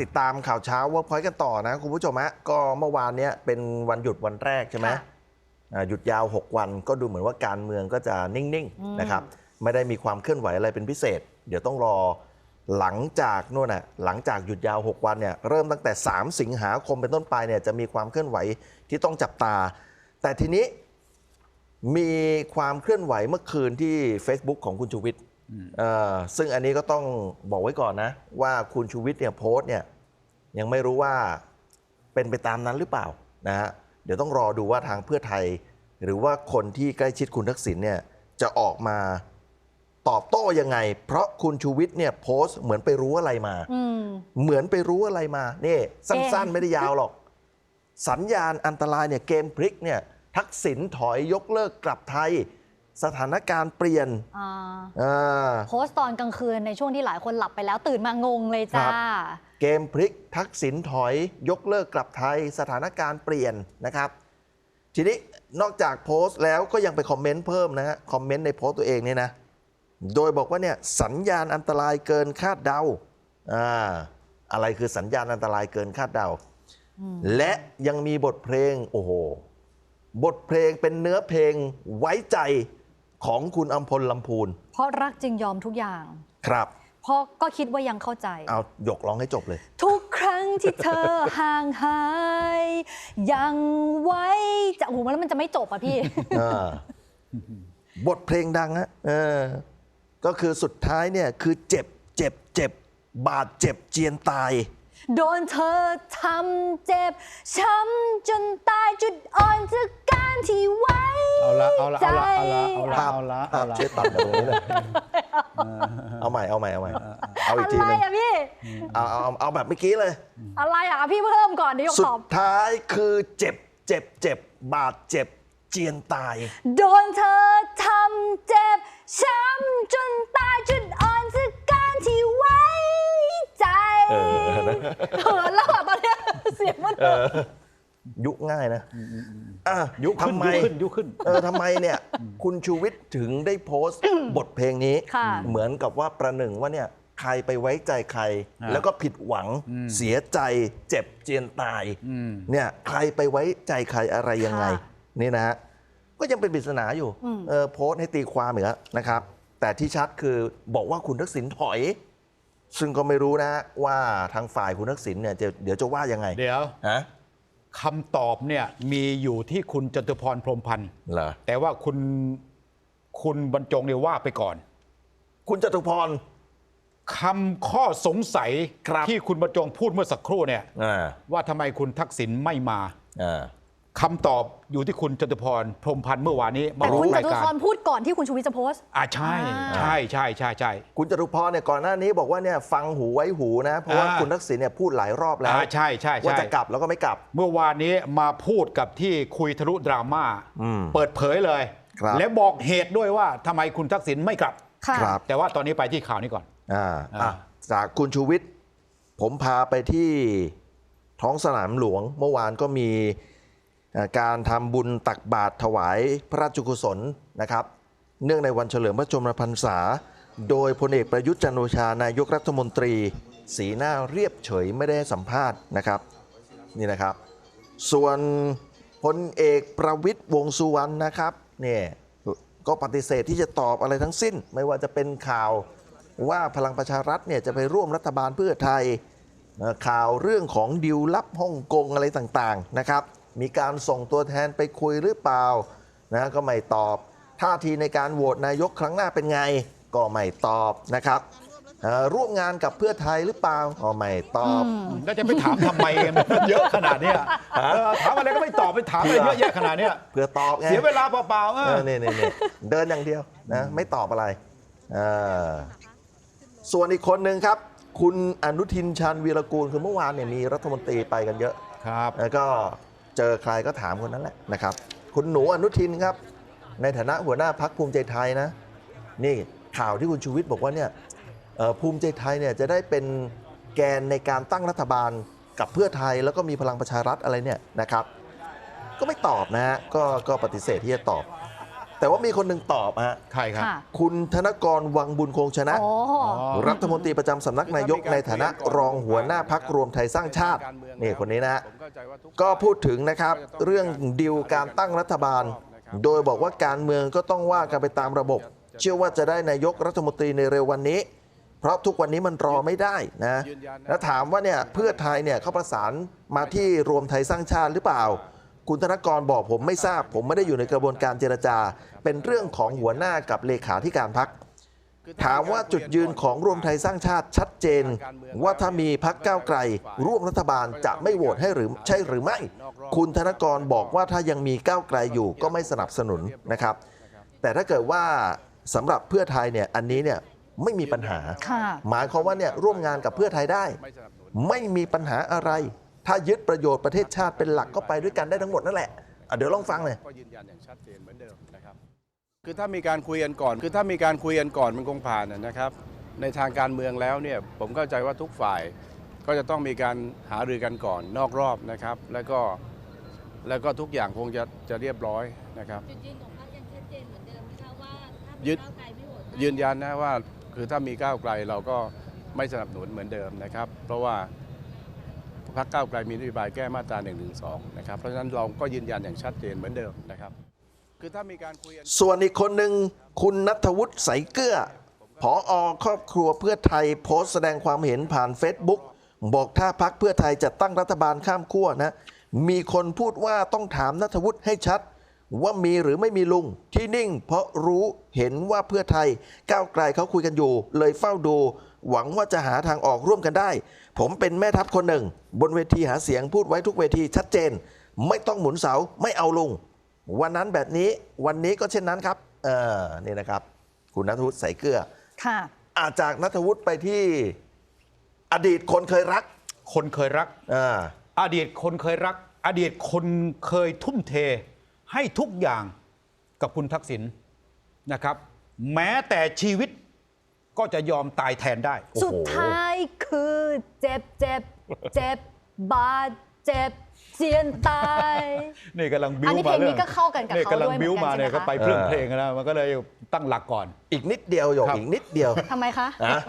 ติดตามข่าวเช้าว่าพอยกันต่อนะคุณผู้ชมฮะก็เมื่อวานเนี้ยเป็นวันหยุดวันแรกใช่ไหมค่ะอ่าหยุดยาว 6 วันก็ดูเหมือนว่าการเมืองก็จะนิ่งอืมๆนะครับไม่ได้มีความเคลื่อนไหวอะไรเป็นพิเศษ เดี๋ยวต้องรอหลังจากนู่นน่ะหลังจากหยุดยาว 6 วันเนี่ยเริ่มตั้งแต่ 3 สิงหาคมเป็นต้นไปเนี่ยจะมีความเคลื่อนไหวที่ต้องจับตา แต่ทีนี้มีความเคลื่อนไหวเมื่อคืนที่ Facebook ของคุณชูวิทย์เอ่อ ซึ่งอันนี้ก็ต้องบอกไว้ก่อนนะ ว่าคุณชูวิทย์เนี่ยโพสต์เนี่ยยังไม่รู้ว่าเป็นไปตามนั้นหรือเปล่านะฮะเดี๋ยวต้องรอดูว่าทางเพื่อไทย หรือว่าคนที่ใกล้ชิดคุณทักษิณเนี่ยจะออกมาตอบโต้ยังไง เพราะคุณชูวิทย์เนี่ยโพสต์เหมือนไปรู้อะไรมาอืมเหมือนไปรู้อะไรมานี่สั้นเกมๆไม่ได้ยาวหรอก สัญญาณอันตรายเนี่ยเกมพลิกเนี่ยทักษิณถอยยกเลิกกลับไทย สถานการณ์เปลี่ยนอ่าอ่าโพสต์ตอนกลางคืนในช่วงที่หลายคนหลับไปแล้วตื่นมางงเลยจ้าครับเกมพลิกทักษิณถอย ยกเลิกกลับไทยสถานการณ์เปลี่ยนนะครับ ทีนี้นอกจากโพสต์แล้วก็ยังไปคอมเมนต์เพิ่มนะฮะคอมเมนต์ในโพสต์ตัวเองเนี่ยนะ โดยบอกว่าเนี่ยสัญญาณอันตรายเกินคาดเดาอ่าอะไรคือสัญญาณอันตรายเกินคาดเดาอืมและยังมีบทเพลงโอ้โหบทเพลงเป็นเนื้อเพลงไว้ใจ ของคุณอัมพลลำพูน เพราะรักจึงยอมทุกอย่าง ครับเพราะก็คิดว่ายังเข้าใจ เอาหยกร้องให้จบเลย ทุกครั้งที่เธอห่างหาย ยังไว้จะโอ้โหแล้วมันจะไม่จบอะพี่ อ่าบทเพลงดังฮะเออก็คือสุดท้ายเนี่ยคือเจ็บเจ็บเจ็บบาดเจ็บเจียนตาย โดนเธอทำเจ็บ ช้ำจนตายจุดอ่อนจากการที่ไว้เอาละเอาละเอาละเอาละเอาละภาพเอาละภาเอาพละช่วยตัดมาตรงนี้เลยเอาใหม่เอาใหม่เอาใหม่เอาอีกอะทีไรหนึงอะพี่ เอาเอาเอาเอาแบบเมื่อกี้เลย อะไรอะพี่เพิ่มก่อนเดี๋ยวยกสุตดอบ ท้ายคือเจ็บเจ็บเจ็บบาดเจ็บเจียนตาย โดนเธอทำเจ็บ ช้ำจนตายจุดอ่อนจากการที่ไว้ใจเออนะเขินแล้วอะตอนเนี้ยเสียงมันเออ ยุง่ายนะอะยุขึ้นทำไมยุขึ้นยุขึ้นเออทำไมเนี่ย คุณชูวิทย์ถึงได้โพสต์บทเพลงนี้ค่ะเหมือนกับว่าประหนึ่งว่าเนี่ยใครไปไว้ใจใครอ่าแล้วก็ผิดหวังอืมเสียใจเจ็บเจียนตายอืมเนี่ยใครไปไว้ใจใครอะไรยังไงนี่นะฮะก็ยังเป็นปริศนาอยู่อืมเออโพสต์ให้ตีความเหมือนกันนะครับ แต่ที่ชัดคือบอกว่าคุณทักษิณถอย ซึ่งก็ไม่รู้นะว่าทางฝ่ายคุณทักษิณเนี่ยจะเดี๋ยวจะว่ายังไง เดี๋ยวฮะ คำตอบเนี่ยมีอยู่ที่คุณจตุพรพรหมพันธ์เหรอแต่ว่าคุณคุณบรรจงเนี่ยว่าไปก่อนคุณจตุพร คำข้อสงสัยครับ ที่คุณบรรจงพูดเมื่อสักครู่เนี่ย อ่าว่าทำไมคุณทักษิณไม่มา อ่า คำตอบอยู่ที่คุณจตุพรพรหมพันธ์เมื่อวานนี้มาแต่ออคุณกจรายตุการพรพูดก่อนที่คุณชูวิทย์จะโพสต์ อ่าใช่อ่าใช่ใช่ใช่ใช่ คุณจตุพรเนี่ยก่อนหน้านี้บอกว่าเนี่ยฟังหูไว้หูนะ เพราะว่าอ่า คุณทักษิณเนี่ยพูดหลายรอบแล้วอ่าใช่ใช่ว่าใช่จะกลับแล้วก็ไม่กลับ เมื่อวานนี้มาพูดกับที่คุยทะลุดราม่าอืมเปิดเผยเลย ครับ และบอกเหตุด้วยว่าทำไมคุณทักษิณไม่กลับ ค่ะ ครับ แต่ว่าตอนนี้ไปที่ข่าวนี้ก่อน อ่าอ่าอะจากคุณชูวิทย์ผมพาไปที่ท้องสนามหลวง เมื่อวานก็มีอ่า การทำบุญตักบาตรถวายพระราชกุศลนะครับ เนื่องในวันเฉลิมพระชนมพรรษา โดยพลเอกประยุทธ์จันโอชานายกรัฐมนตรี สีหน้าเรียบเฉยไม่ได้สัมภาษณ์นะครับนี่นะครับ ส่วนพลเอกประวิตยวงสุวรรณนะครับเนี่ยก็ปฏิเสธที่จะตอบอะไรทั้งสิ้น ไม่ว่าจะเป็นข่าวว่าพลังประชารัฐเนี่ยจะไปร่วมรัฐบาลเพื่อไทยข่าวเรื่องของดิวลับฮ่องกงอะไรต่างๆนะครับ มีการส่งตัวแทนไปคุยหรือเปล่านะก็ไม่ตอบท่าทีในการโหวตนายกครั้งหน้าเป็นไง ก็ไม่ตอบนะครับเอ่อร่วมงานกับเพื่อไทยหรือเปล่าก็ไม่ตอบ แล้วจะไปถามทำไมมันเยอะขนาดเนี้ยเออถามอะไรก็ไม่ตอบไปถามอะไรเยอะแยะขนาดเนี้ยเพื่อตอบไงเสียเวลาเปล่าๆเอเอออนี่นี่นี่เดินอย่างเดียวนะไม่ตอบอะไรเออส่วนอีกคนหนึ่งครับ คุณอนุทินชาญวีรกูลคือเมื่อวานเนี่ยมีรัฐมนตรีไปกันเยอะครับแล้วก็ เจอใครก็ถามคนนั้นแหละนะครับ คุณหนูอนุทินครับ ในฐานะหัวหน้าพักภูมิใจไทยนะ นี่ข่าวที่คุณชูวิทย์บอกว่าเนี่ยภูมิใจไทยเนี่ยจะได้เป็นแกนในการตั้งรัฐบาลกับเพื่อไทยแล้วก็มีพลังประชารัฐอะไรเนี่ยนะครับ ก็ไม่ตอบนะฮะก็ก็ปฏิเสธที่จะตอบ แแต่ว่ามีคนหนึ่งตอบฮะใครครับ ค่ะคุณธนกรวังบุญคงชนะ โอ้รัฐมนตรีประจำสำนักนายกในฐานะรองหัวหน้าพักรวมไทยสร้างชาตินี่คนนี้นะก็พูดถึงนะครับเรื่องดิวการตั้งรัฐบาล โดยบอกว่าการเมืองก็ต้องว่ากันไปตามระบบ เชื่อว่าจะได้นายกรัฐมนตรีในเร็ววันนี้ เพราะทุกวันนี้มันรอไม่ได้นะแล้วถามว่าเนี่ยเพื่อไทยเนี่ยเขาประสานมาที่รวมไทยสร้างชาติหรือเปล่า คุณธนกรบอกผมไม่ทราบ ผมไม่ได้อยู่ในกระบวนการเจรจา เป็นเรื่องของหัวหน้ากับเลขาธิการพักถามว่าจุดยืนของรวมไทยสร้างชาติชัดเจน ว่าถ้ามีพักก้าวไกล ร่วมรัฐบาลจะไม่โหวตให้หรือใช่หรือไม่ คุณธนกรบอกว่าถ้ายังมีก้าวไกลอยู่ก็ไม่สนับสนุนนะครับ แต่ถ้าเกิดว่าสำหรับเพื่อไทยเนี่ยอันนี้เนี่ยไม่มีปัญหาค่ะหมายความว่าเนี่ยร่วมงานกับเพื่อไทยได้ ไม่มีปัญหาอะไร ถ้ายึดประโยชน์ประเทศชาติเป็นหลักก็ไปด้วยกันได้ทั้งหมดนั่นแหละอะเดี๋ยวลองฟังหน่อยก็ยืนยันอย่างชัดเจนเหมือนเดิมนะครับคือถ้ามีการคุยกันก่อน คือถ้ามีการคุยกันก่อนมันคงผ่านนะนะครับ ในทางการเมืองแล้วเนี่ยผมเข้าใจว่าทุกฝ่ายก็จะต้องมีการหารือกันก่อนนอกรอบนะครับ แล้วก็แล้วก็ทุกอย่างคงจะจะเรียบร้อยนะครับจุดยืนของพรรคยังชัดเจนเหมือนเดิมไหมคะว่าถ้ายึมีดก้าวไกลไม่โหวตให้ยืนยันนะว่าคือถ้ามีก้าวไกลเราก็ไม่สนับสนุนเหมือนเดิมนะครับ เพราะว่า พรรคก้าวไกลมีนโยบายแก้มาตรา1นึนะครับ เพราะฉะนั้นเราก็ยืนยันอย่างชัดเจนเหมือนเดิมนะครับ คือถ้ามีการคุยส่วนอีกคนหนึ่งคุณนัทวุฒิใสเกลือผออครอบครัวเพื่อไทยโพสต์แสดงความเห็นผ่าน Facebook บอกถ้าพักเพื่อไทยจะตั้งรัฐบาลข้ามขั้วนะ มีคนพูดว่าต้องถามนัทวุฒิให้ชัด ว่ามีหรือไม่มีลุงที่นิ่ง เพราะรู้เห็นว่าเพื่อไทยก้าวไกลเขาคุยกันอยู่ เลยเฝ้าดู หวังว่าจะหาทางออกร่วมกันได้ ผมเป็นแม่ทัพคนหนึ่ง บนเวทีหาเสียงพูดไว้ทุกเวทีชัดเจน ไม่ต้องหมุนเสาไม่เอาลุง วันนั้นแบบนี้วันนี้ก็เช่นนั้นครับ เออนี่นะครับ คุณนัทวุฒิใส่เกลือค่ะอาจากนัทวุฒิไปที่อดีตคนเคยรัก คนเคยรัก อ่า อดีตคนเคยรัก อดีตคนเคยทุ่มเท ให้ทุกอย่างกับคุณทักษิณนะครับ แม้แต่ชีวิต ก็จะยอมตายแทนได้สุดท้ายคือเจ็บเจ็บเจ็บบาดเจ็บเจียนตายนี่กำลังบิ้วอันนี้มาเพลงนี้ก็เข้ากันกับนี่เขากำลังด้วยเหมือนกันบิ้วมาเนี่ยใช่ไหมก็คะไปเพลิงเออเพลงนะมันก็เลย ตั้งหลักก่อน อีกนิดเดียวหยกครับ อีกนิดเดียวทำไมคะ นะ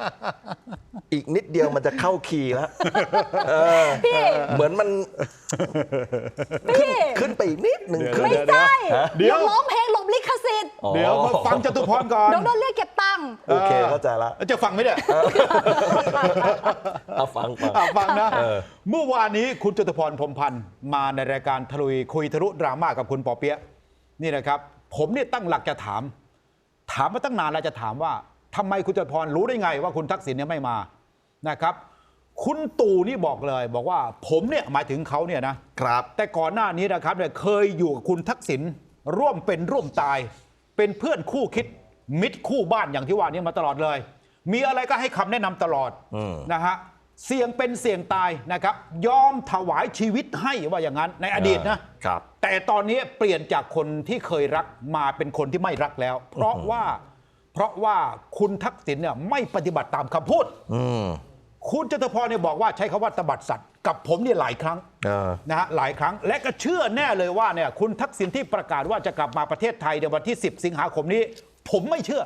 อีกนิดเดียวมันจะเข้าคีย์แล้วเออพี่เหมือนมันพี่ขึ้นไปอีกนิดหนึ่งเดี๋ยวขึ้น ไม่ใช่เดี๋ยว ร้องเพลงหลบลิขสิทธิ์อ๋อเดี๋ยวมาฟังจตุพรก่อนเดี๋ยวโดนเรียกเก็บตังค์โอเคเข้าใจละจะฟังไหมเนี่ย เอาฟังฟัง อะฟังนะเออเมื่อวานนี้คุณจตุพรพรหมพันธ์มาในรายการทะลุยคุยทะลุดราม่ากับคุณปอเปี๊ยะนี่นะครับ ผมเนี่ยตั้งหลักจะถาม ถามมาตั้งนานแล้วจะถามว่าทำไมคุณจตุพรรู้ได้ไงว่าคุณทักษิณเนี่ยไม่มานะครับ คุณตู่นี่บอกเลย บอกว่าผมเนี่ยหมายถึงเขาเนี่ยนะครับ แต่ก่อนหน้านี้นะครับเนี่ยเคยอยู่กับคุณทักษิณร่วมเป็นร่วมตาย เป็นเพื่อนคู่คิดมิตรคู่บ้านอย่างที่ว่านี้มาตลอดเลย มีอะไรก็ให้คำแนะนำตลอดอืมนะฮะ เสี่ยงเป็นเสี่ยงตายนะครับ ยอมถวายชีวิตให้ว่าอย่างนั้นในอดีตนะครับ แต่ตอนนี้เปลี่ยนจากคนที่เคยรักมาเป็นคนที่ไม่รักแล้ว เพราะว่าเพราะว่าคุณทักษิณเนี่ยไม่ปฏิบัติตามคำพูดอืมคุณจตุพรเนี่ยบอกว่าใช้คำว่าตบัดสัตว์กับผมเนี่ยหลายครั้งเออนะฮะหลายครั้ง และก็เชื่อแน่เลยว่าเนี่ยคุณทักษิณที่ประกาศว่าจะกลับมาประเทศไทยในวันที่ 10 สิงหาคมนี้ ผมไม่เชื่อ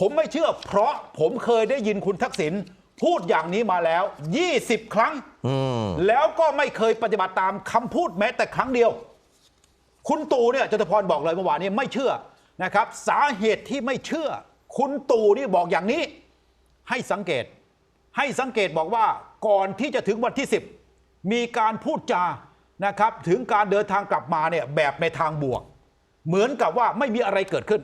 ผมไม่เชื่อ เพราะผมเคยได้ยินคุณทักษิณ พูดอย่างนี้มาแล้ว 20 ครั้งอืมแล้วก็ไม่เคยปฏิบัติตามคำพูดแม้แต่ครั้งเดียว คุณตู่เนี่ยจตุพรบอกเลยเมื่อวานนี้ไม่เชื่อนะครับ สาเหตุที่ไม่เชื่อ คุณตู่นี่บอกอย่างนี้ ให้สังเกต ให้สังเกตบอกว่าก่อนที่จะถึงวันที่ 10 มีการพูดจานะครับ ถึงการเดินทางกลับมาเนี่ยแบบในทางบวก เหมือนกับว่าไม่มีอะไรเกิดขึ้น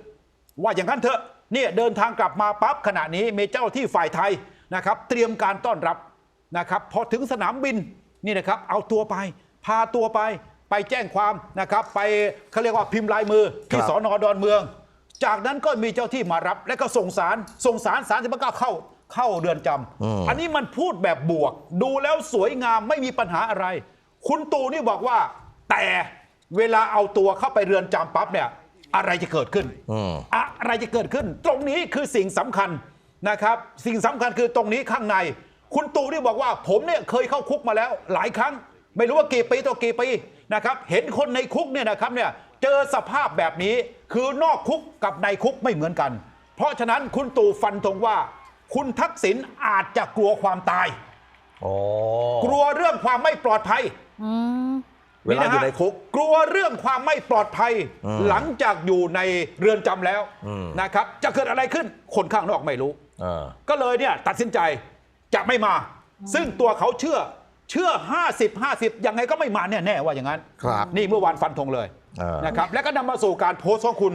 ว่าอย่างนั้นเถอะเนี่ยเดินทางกลับมาปั๊บขณะนี้มีเจ้าที่ฝ่ายไทย นะครับ เตรียมการต้อนรับนะครับพอถึงสนามบินนี่นะครับ เอาตัวไป พาตัวไปไปแจ้งความนะครับ ไปเขาเรียกว่าพิมพ์ลายมือที่ครับสอนอดอนเมือง จากนั้นก็มีเจ้าที่มารับ แล้วก็ส่งสารส่งสารสารจะมาก็เข้าเข้าเรือนจำอันนี้มันพูดแบบบวก ดูแล้วสวยงามไม่มีปัญหาอะไร คุณตู่นี่บอกว่า แต่เวลาเอาตัวเข้าไปเรือนจำปั๊บเนี่ย อะไรจะเกิดขึ้นอืมอะไรจะเกิดขึ้น ตรงนี้คือสิ่งสำคัญ นะครับ สิ่งสำคัญคือตรงนี้ข้างใน คุณตู่นี่บอกว่า ผมเนี่ยเคยเข้าคุกมาแล้วหลายครั้ง ไม่รู้ว่ากี่ปีต่อกี่ปีนะครับ เห็นคนในคุกเนี่ยนะครับเนี่ยเจอสภาพแบบนี้คือนอกคุกกับในคุกไม่เหมือนกัน เพราะฉะนั้นคุณตู่ฟันธงว่า คุณทักษิณอาจจะกลัวความตาย อ๋อกลัวเรื่องความไม่ปลอดภัยเวลาอยู่ในคุก กลัวเรื่องความไม่ปลอดภัย อืมหลังจากอยู่ในเรือนจำแล้วอืม นะครับ จะเกิดอะไรขึ้นคนข้างนอกไม่รู้อ่า ก็เลยเนี่ยตัดสินใจจะไม่มา ซึ่งตัวเขาเชื่อเชื่อ 50 50 ยังไงก็ไม่มาแน่ๆว่าอย่างนั้น ครับนี่เมื่อวานฟันธงเลยอ่านนะครับแล้วก็นำมาสู่การโพสต์ของคุณ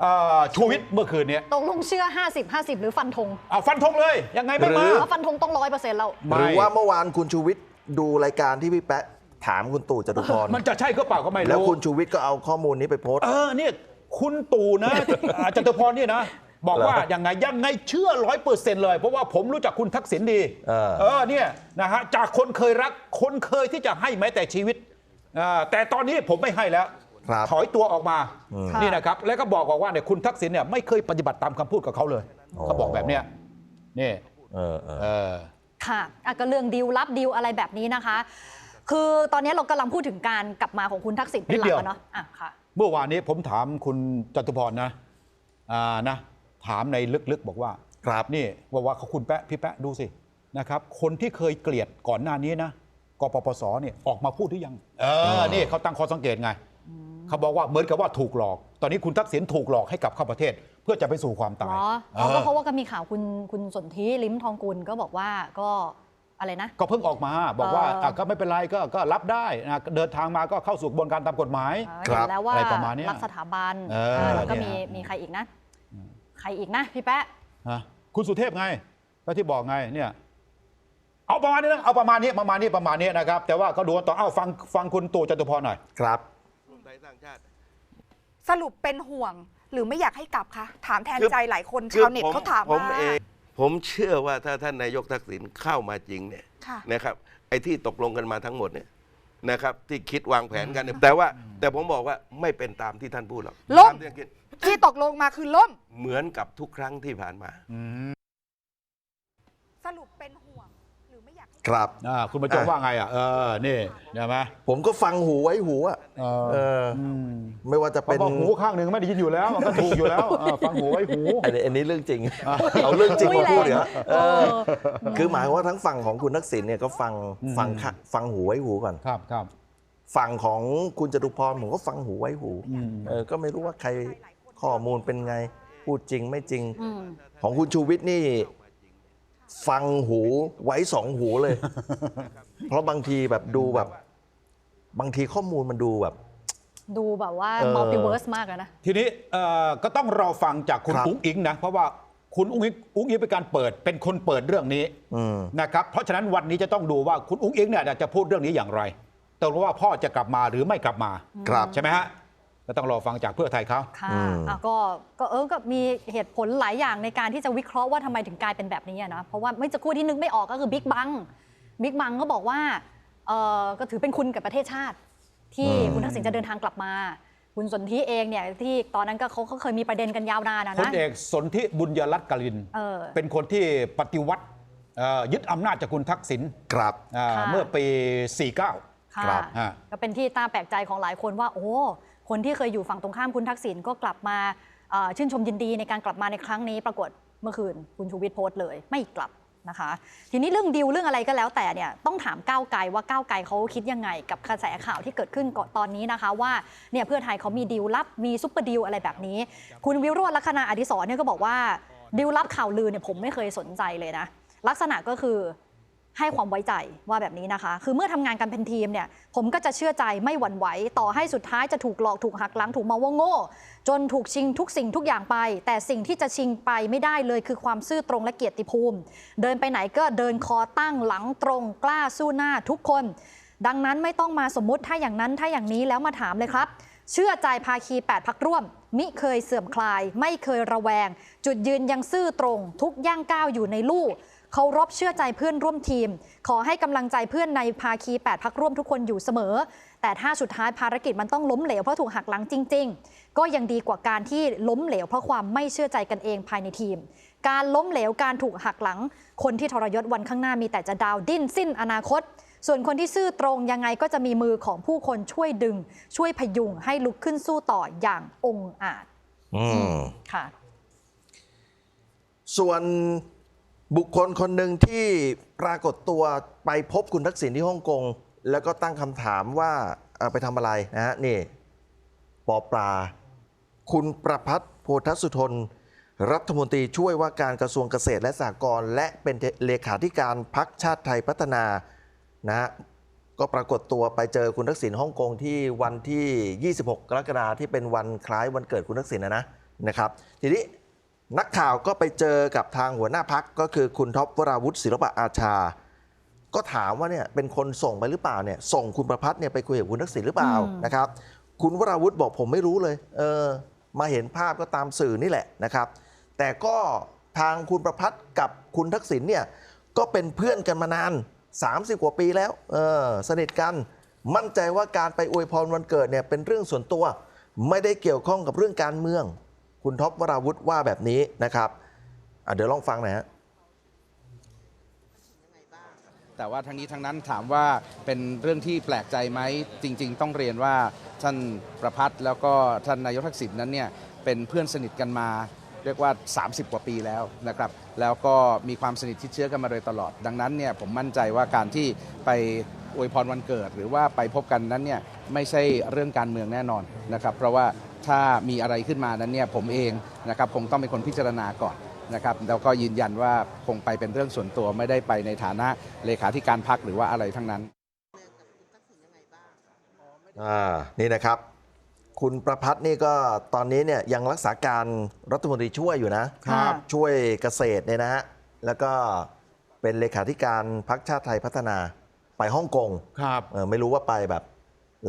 เอ่อชูวิทย์เมื่อคืนเนี้ตกลงเชื่อ 50 50 หรือฟันธงเอาฟันธงเลย ยังไงไม่มาเพราะฟันธงต้องร้อยเปอร์เซ็นต์แล้วไม่หรือว่าเมื่อวานคุณชูวิทย์ดูรายการที่พี่แป๊ะถามคุณตู่จตุพรมันจะใช่ก็เปล่าก็ไม่รู้แล้วคุณชูวิทย์ก็เอาข้อมูลนี้ไปโพสต์เออเนี่ยคุณตู่นะอ่าจตุพรเนี่ยนะ บอกว่าเหรอยังไงยังไงเชื่อร้อยเปอร์เซ็นต์เลย เพราะว่าผมรู้จักคุณทักษิณดี เออเออเนี่ยนะฮะจากคนเคยรักคนเคยที่จะให้แม้แต่ชีวิตอ่าแต่ตอนนี้ผมไม่ให้แล้วครับถอยตัวออกมาอืมนี่นะครับ แล้วก็บอกบอกว่าเนี่ยคุณทักษิณเนี่ยไม่เคยปฏิบัติตามคำพูดกับเขาเลยอ๋อเขาบอกแบบเนี้ยนี่เออเออเออค่ะอะก็เรื่องดีลลับดีลอะไรแบบนี้นะคะ คือตอนนี้เรากำลังพูดถึงการกลับมาของคุณทักษิณเป็นหลักอะเนาะอะค่ะเมื่อวานนี้ผมถามคุณจตุพรนะอ่านะ ถามในลึกๆบอกว่าครับนี่ว่าว่าเขาคุณแปะพี่แปะดูสินะครับ คนที่เคยเกลียดก่อนหน้านี้นะกปปสเนี่ยออกมาพูดหรือยัง เออนี่เขาตั้งข้อสังเกตไงเขาบอกว่าเหมือนกับว่าถูกหลอก ตอนนี้คุณทักษิณถูกหลอกให้กลับเข้าประเทศ เพื่อจะไปสู่ความตายอ๋อเออ๋ออก็เพราะว่าก็มีข่าวคุณคุณสนธิลิ้มทองกุลก็บอกว่าก็อะไรนะก็เพิ่งออกมาบอกว่าเอออะก็ไม่เป็นไรก็ก็รับได้นะเดินทางมาก็เข้าสู่กระบวนการตามกฎหมายเออครัเห็บนแล้วว่าอะไรประมาณเนี้ยรักสถาบันเออเออแล้วก็เนี่มียมีใครอีกนะ ใครอีกนะพี่แป๊ะฮะคุณสุเทพไงก็ที่บอกไงเนี่ยเอาประมาณนี้นะเอาประมาณนี้ประมาณนี้ประมาณนี้นะครับ แต่ว่าก็ดูกันต่อเอาฟังฟังคุณตู่จตุพรหน่อยครับ รวมไทยสร้างชาติ สรุปเป็นห่วงหรือไม่อยากให้กลับคะถามแทนคือ ใจหลายคนคือชาวเน็ตเขาถามผมว่าเอง ผมเชื่อว่าถ้าท่านนายกทักษิณเข้ามาจริงเนี่ยค่ะ นะครับไอ้ที่ตกลงกันมาทั้งหมดเนี่ยนะครับที่คิดวางแผนกันเนี่ยแต่ว่าแต่ผมบอกว่าไม่เป็นตามที่ท่านพูดหรอกล่ม ตามที่ท่านคิด ที่ตกลงมาคือล่ม เหมือนกับทุกครั้งที่ผ่านมา สรุปเป็นห่วงหรือไม่อยากให้ครับ อ่าคุณประจงว่าไงอะเออนี่เห็นไหมผมก็ฟังหูไว้หูอะเอเออออไม่ว่าจะเพเป็นราะว่าหูข้างหนึ่งไม่ได้ยินอยู่แล้วมันก็ถูกอยู่แล้วเออฟังหูไว้หู อันนี้อันนี้เรื่องจริง เอาเรื่องจริงอุ้ยมาพูดแรงเหรอเอเอออ คือหมายความว่าทั้งฝั่งของคุณทักษิณเนี่ยก็ฟังฟังค่ะฟังหูไว้หูก่อน ครับครับฝั่งของคุณจตุพรผมก็ฟังหูไว้หูอืม เออก็ไม่รู้ว่าใคร ข้อมูลเป็นไง พูดจริงไม่จริง อืม ของคุณชูวิทย์นี่ ฟังหูไว้สองหูเลย เพราะบางทีแบบดูแบบ บางทีข้อมูลมันดูแบบ ดูแบบว่าเออ มัลติเวิร์สมากอะนะ ทีนี้เอ่อก็ต้องรอฟังจากคุณครับ อุ้งอิงนะ เพราะว่าคุณอุ้งอิงอุ้งอิงเป็นการเปิด เป็นคนเปิดเรื่องนี้อืม นะครับเพราะฉะนั้นวันนี้จะต้องดูว่าคุณอุ้งอิงเนี่ยจะพูดเรื่องนี้อย่างไรตกลงว่าพ่อจะกลับมาหรือไม่กลับมาครับ ใช่ไหมฮะ ก็ต้องรอฟังจากเพื่อไทยเขาค่ะอืมอะก็ก็เออก็มีเหตุผลหลายอย่างในการที่จะวิเคราะห์ว่าทำไมถึงกลายเป็นแบบนี้อะนะเพราะว่าไม่จะคู่ที่นึกไม่ออกก็คือบิ๊กบังบิ๊กบังก็บอกว่าเออก็ถือเป็นคุณกับประเทศชาติ ที่อืม คุณทักษิณจะเดินทางกลับมา คุณสนธิเองเนี่ยที่ตอนนั้นก็เขาเขาเคยมีประเด็นกันยาวนานอะพลนะเอกสนธิบุญยรัตน์กลิน เออ เป็นคนที่ปฏิวัติเอ่อยึดอำนาจจากคุณทักษิณครับอ่าค่ะ เมื่อปี 49 ค่ะครับฮะก็เป็นที่ตาแปลกใจของหลายคนว่า โอ้ คนที่เคยอยู่ฝั่งตรงข้ามคุณทักษิณก็กลับมาชื่นชมยินดีในการกลับมาในครั้งนี้ ปรากฏเมื่อคืนคุณชูวิทย์โพสต์เลย ไม่กลับนะคะ ทีนี้เรื่องดิวเรื่องอะไรก็แล้วแต่เนี่ยต้องถามก้าวไกลว่าก้าวไกลเขาคิดยังไง กับกระแสข่าวที่เกิดขึ้นตอนนี้นะคะ ว่าเนี่ยเพื่อไทยเขามีดิวลับมีซุปเปอร์ดิวอะไรแบบนี้ คุณวิโรจน์ลักษณะอดิศรเนี่ยก็บอกว่าดิวลับข่าวลือเนี่ยผมไม่เคยสนใจเลยนะลักษณะก็คือ ให้ความไว้ใจว่าแบบนี้นะคะ คือเมื่อทำงานกันเป็นทีมเนี่ย ผมก็จะเชื่อใจไม่หวั่นไหว ต่อให้สุดท้ายจะถูกหลอกถูกหักหลังถูกมองว่าโง่ จนถูกชิงทุกสิ่งทุกอย่างไป แต่สิ่งที่จะชิงไปไม่ได้เลยคือความซื่อตรงและเกียรติภูมิ เดินไปไหนก็เดินคอตั้งหลังตรงกล้าสู้หน้าทุกคน ดังนั้นไม่ต้องมาสมมุติถ้าอย่างนั้นถ้าอย่างนี้แล้วมาถามเลยครับ เชื่อใจภาคี 8 พักร่วม มิเคยเสื่อมคลาย ไม่เคยระแวง จุดยืนยังซื่อตรง ทุกย่างก้าวอยู่ในลู่ เคารพเชื่อใจเพื่อนร่วมทีม ขอให้กำลังใจเพื่อนในภาคี 8 พักร่วมทุกคนอยู่เสมอ แต่ถ้าสุดท้ายภารกิจมันต้องล้มเหลวเพราะถูกหักหลังจริง ๆ ก็ยังดีกว่าการที่ล้มเหลวเพราะความไม่เชื่อใจกันเองภายในทีม การล้มเหลวการถูกหักหลัง คนที่ทรยศวันข้างหน้ามีแต่จะดาวดิ้นสิ้นอนาคตส่วนคนที่ซื่อตรงยังไงก็จะมีมือของผู้คนช่วยดึง ช่วยพยุงให้ลุกขึ้นสู้ต่ออย่างองอาจอืมค่ะ ส่วน บุคคลคนหนึ่งที่ปรากฏตัวไปพบคุณทักษิณที่ฮ่องกง แล้วก็ตั้งคำถามว่าไปทำอะไรนะฮะนี่ปอปลา คุณประพัฒน์โพธสุทน รัฐมนตรีช่วยว่าการกระทรวงเกษตรและสหกรณ์และเป็นเลขาธิการพักชาติไทยพัฒนานะฮะก็ปรากฏตัวไปเจอคุณทักษิณฮ่องกงที่วันที่ 26 กรกฎาคมที่เป็นวันคล้ายวันเกิดคุณทักษิณนะนะครับ ทีนี้ นักข่าวก็ไปเจอกับทางหัวหน้าพักก็คือคุณท็อปวราวุฒิศิลปะอาชา ก็ถามว่าเนี่ยเป็นคนส่งไปหรือเปล่าเนี่ยส่งคุณประพัฒน์เนี่ยไปคุยกับคุณทักษิณหรือเปล่าอืมนะครับ คุณวราวุฒิบอกผมไม่รู้เลย เออ มาเห็นภาพก็ตามสื่อนี่แหละนะครับ แต่ก็ทางคุณประพัฒน์กับคุณทักษิณเนี่ยก็เป็นเพื่อนกันมานาน 30 กว่าปีแล้ว เออสนิทกันมั่นใจว่าการไปอวยพรวันเกิดเนี่ยเป็นเรื่องส่วนตัว ไม่ได้เกี่ยวข้องกับเรื่องการเมือง คุณท็อปวราวุฒิว่าแบบนี้นะครับเดี๋ยวลองฟังหน่อยฮะแต่ว่าทั้งนี้ทั้งนั้นถามว่าเป็นเรื่องที่แปลกใจไหมจริง ๆ ต้องเรียนว่าท่านประพัฒน์แล้วก็ท่านนายกทักษิณนั้นเนี่ยเป็นเพื่อนสนิทกันมาเรียกว่า 30 กว่าปีแล้วนะครับ แล้วก็มีความสนิทที่เชื้อกันมาโดยตลอด ดังนั้นเนี่ยผมมั่นใจว่าการที่ไปอวยพรวันเกิด หรือว่าไปพบกันนั้นเนี่ย ไม่ใช่เรื่องการเมืองแน่นอนนะครับเพราะว่าถ้ามีอะไรขึ้นมานั้นเนี่ยผมเองนะครับคงต้องเป็นคนพิจารณาก่อนนะครับแล้วก็ยืนยันว่าคงไปเป็นเรื่องส่วนตัวไม่ได้ไปในฐานะเลขาธิการพักหรือว่าอะไรทั้งนั้นอ่านี่นะครับ คุณประพัฒน์นี่ก็ตอนนี้เนี่ยยังรักษาการรัฐมนตรีช่วยอยู่นะครับช่วยเกษตรเนี่ยนะฮะแล้วก็เป็นเลขาธิการพักชาติไทยพัฒนาไปฮ่องกงครับเออไม่รู้ว่าไปแบบ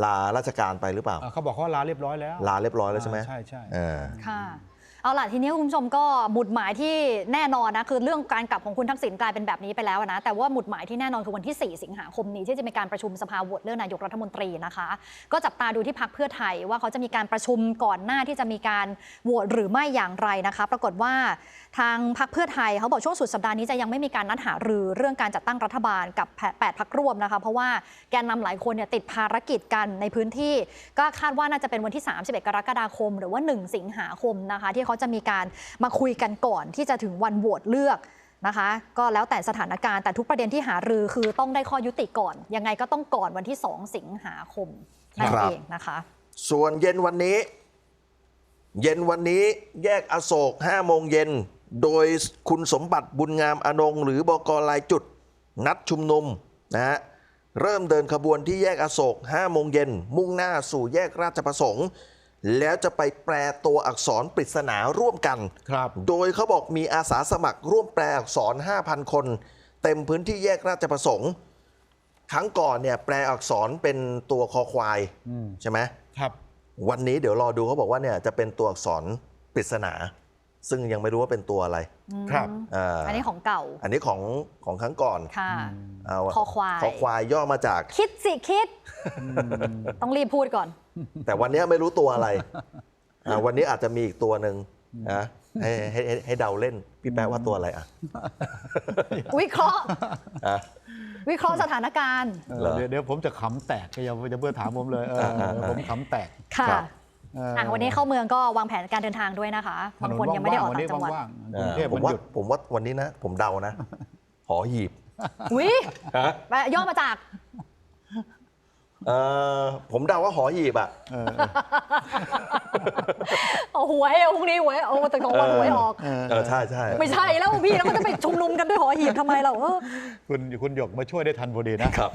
ลาราชการไปหรือเปล่าเขาบอกเขาลาเรียบร้อยแล้วลาเรียบร้อยแล้วใช่ไหมใช่ใช่ เออ ค่ะ เอาล่ะทีนี้คุณผู้ชมก็หมุดหมายที่แน่นอนนะคือเรื่องการกลับของคุณทักษิณกลายเป็นแบบนี้ไปแล้วนะแต่ว่าหมุดหมายที่แน่นอนคือวันที่ 4 สิงหาคมนี้ที่จะมีการประชุมสภาโหวตเลือกนายกรัฐมนตรีนะคะ ก็จับตาดูที่พักเพื่อไทยว่าเขาจะมีการประชุมก่อนหน้าที่จะมีการโหวตหรือไม่อย่างไรนะคะ ปรากฏว่าทางพักเพื่อไทยเขาบอกช่วงสุดสัปดาห์นี้จะยังไม่มีการนัดหารือเรื่องการจัดตั้งรัฐบาลกับแปดพักร่วมนะคะ เพราะว่าแกนนำหลายคนเนี่ยติดภารกิจกันในพื้นที่ ก็คาดว่าน่าจะเป็นวันที่ 31 กรกฎาคม หรือว่า 1 สิงหาคมนะคะที่เขาจะมีการมาคุยกันก่อนที่จะถึงวันโหวตเลือกนะคะ ก็แล้วแต่สถานการณ์แต่ทุกประเด็นที่หารือคือต้องได้ข้อยุติก่อน ยังไงก็ต้องก่อนวันที่ 2 สิงหาคมนั่นเองนะคะ ส่วนเย็นวันนี้ เย็นวันนี้แยกอโศก5โมงเย็นโดยคุณสมบัติบุญงามอนง หรือบกลายจุด นัดชุมนุมนะฮะเริ่มเดินขบวนที่แยกอโศก5โมงเย็นมุ่งหน้าสู่แยกราชประสงค์ แล้วจะไปแปลตัวอักษรปริศนาร่วมกัน ครับ โดยเขาบอกมีอาสาสมัครร่วมแปลอักษร 5,000 คน เต็มพื้นที่แยกราชประสงค์ ครั้งก่อนเนี่ยแปลอักษรเป็นตัวคอควายอืมใช่ไหม ครับ วันนี้เดี๋ยวรอดูเขาบอกว่าเนี่ยจะเป็นตัวอักษรปริศนา ซึ่งยังไม่รู้ว่าเป็นตัวอะไรครับเอ่ออันนี้ของเก่าอันนี้ของของครั้งก่อนค่ะเอาคอควาย คอควายย่อมาจาก คิดสิคิด ต้องรีบพูดก่อน แต่วันนี้ไม่รู้ตัวอะไรอ่าวันนี้อาจจะมีอีกตัวหนึ่งนะให้ให้ให้ให้เดาเล่น พี่แป๊ะว่าตัวอะไรอะ วิเคราะห์ อะ วิเคราะห์สถานการณ์ เออเหรอเดี๋ยวเดี๋ยวผมจะขำแตกอย่าอย่าเพื่อถามผมเลยเอออ่าๆๆเดี๋ยวผมขำแตกค่ะครับเออออะวันนี้เข้าเมืองก็วางแผนการเดินทางด้วยนะคะบางคนยังไม่ได้ออกต่างจังหวัดว่างๆเอกรุงอเทพผมมันว่าหยุดผมว่าวันนี้นะ ผมเดานะ หอหีบ วิฮะย่อมาจาก เออผมเดาว่าหอหีบอะ เออเอาหวยพรุ่งนี้หวยโอ้แต่ของวันหวยออก เออเออใช่ใช่ไม่ใช่แล้วพี่แล้วก็จะไปชุมนุมกันด้วยหอหีบทำไมเราเออ คุณคุณหยกมาช่วยได้ทันพอดีนะครับ